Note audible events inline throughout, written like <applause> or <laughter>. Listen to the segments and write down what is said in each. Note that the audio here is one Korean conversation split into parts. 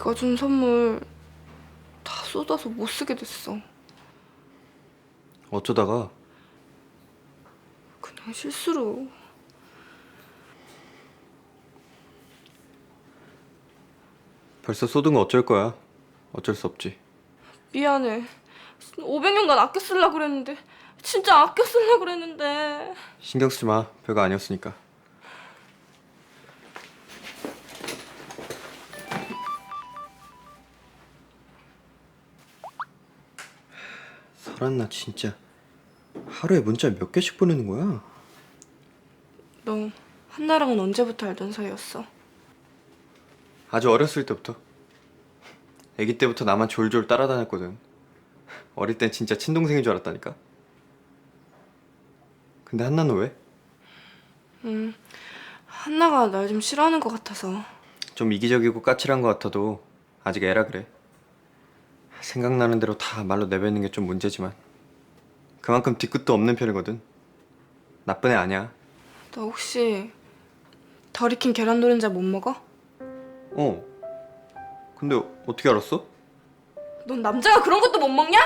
네가 준 선물 다 쏟아서 못 쓰게 됐어. 어쩌다가 그냥 실수로. 벌써 쏟은 거 어쩔 거야. 어쩔 수 없지. 미안해. 500년간 아껴 쓰려고 그랬는데 진짜 아껴 쓰려고 그랬는데 신경 쓰지 마. 별거 아니었으니까. 설한나 진짜 하루에 문자 몇 개씩 보내는 거야? 너 한나랑은 언제부터 알던 사이였어? 아주 어렸을 때부터. 아기 때부터 나만 졸졸 따라다녔거든. 어릴 땐 진짜 친동생인 줄 알았다니까. 근데 한나는 왜? 음, 한나가 날 좀 싫어하는 것 같아서 좀 이기적이고 까칠한 것 같아도 아직 애라 그래. 생각나는 대로 다 말로 내뱉는 게 좀 문제지만 그만큼 뒤끝도 없는 편이거든. 나쁜 애 아니야. 너 혹시 덜 익힌 계란 노른자 못 먹어? 어. 근데 어떻게 알았어? 넌 남자가 그런 것도 못 먹냐?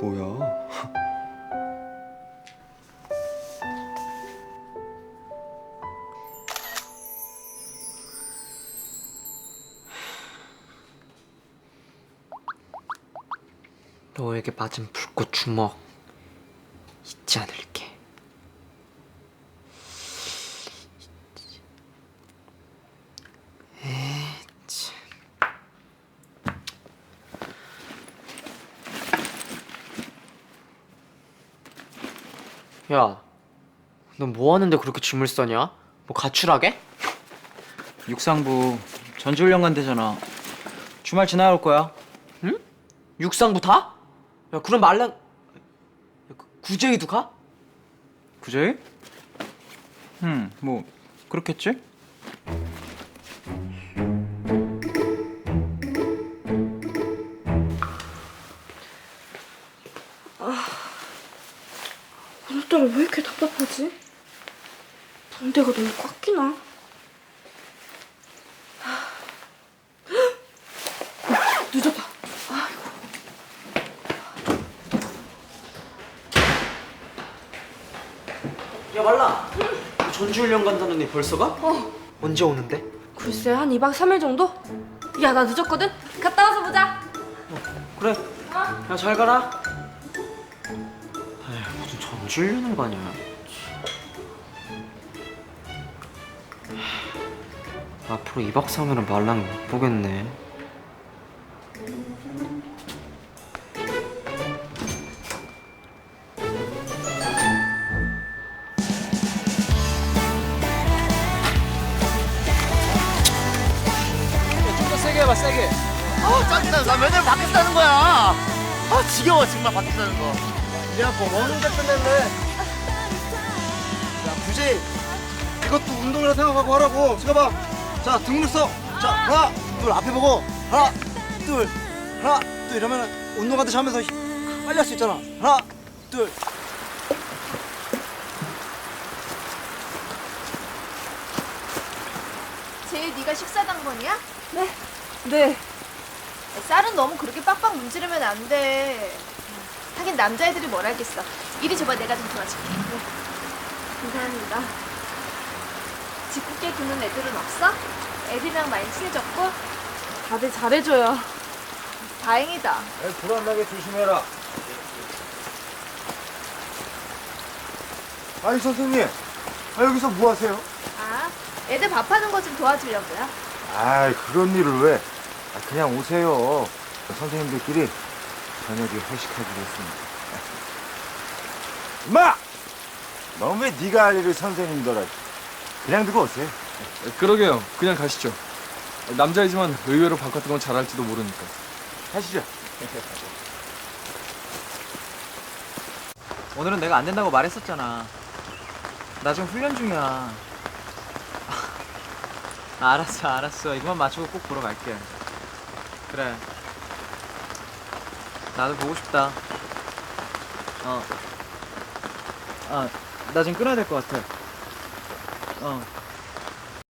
뭐야? <laughs> 너에게 맞은 불꽃 주먹 잊지 않을게. 에이, 참. 야, 넌 뭐 하는데 그렇게 짐을 싸냐? 뭐 가출하게? 육상부 전지훈련 간대잖아. 주말 지나올 거야. 육상부 다? 야, 그럼 말랑 야, 그 구제이도 가? 그제? 음, 뭐 그렇겠지? 오늘따라 왜 이렇게 답답하지? 동대가 너무 꽉 끼나? 야 말라. 전주훈련 간다는 애 벌써 가? 어. 언제 오는데? 글쎄 한 2박 3일 정도? 야 나 늦었거든? 갔다 와서 보자. 그래. 야 잘 가라. 아휴 무슨 전주훈련을 가냐. 하, 앞으로 2박 3일은 말랑 못 보겠네. 좀더 세게. 아 짜증나. 나 맨날 밖에 사는 거야. 아 지겨워 정말 밖에 사는 거. 야뭐 먹는 게 끝냈네. 야, 굳이 이것도 운동이라 생각하고 하라고. 찍어봐. 자 등록 써자 하나 둘 앞에 보고. 하나 둘 하나 둘. 이러면 운동하듯이 하면서 힘- 빨리 할 수 있잖아. 하나 둘. 제일 네가 식사 당번이야? 네. 쌀은 너무 그렇게 빡빡 문지르면 안 돼. 하긴 남자애들이 뭘 알겠어. 이리 줘봐 내가 좀 도와줄게. 감사합니다. 짓궂게 구는 애들은 없어? 애들이랑 많이 친해졌고? 다들 잘해줘요. 다행이다. 불안 나게 조심해라 아니 선생님 아 여기서 뭐 하세요? 아, 애들 밥하는 거 좀 도와주려고요. 아 그런 일을 왜 아, 그냥 오세요 선생님들끼리 저녁에 회식하기로 했습니다 임마! 너 왜 네가 할 일을 선생님들 그냥 두고 오세요 그러게요. 그냥 가시죠. 남자이지만 의외로 밥 같은 건 잘할지도 모르니까. 가시죠 <laughs> 오늘은 내가 안 된다고 말했었잖아. 나 지금 훈련 중이야. 아, <laughs> 알았어, 알았어. 이것만 맞추고 꼭 보러 갈게. 그래. 나도 보고 싶다. 어. 아, 나 지금 끊어야 될 것 같아. 어.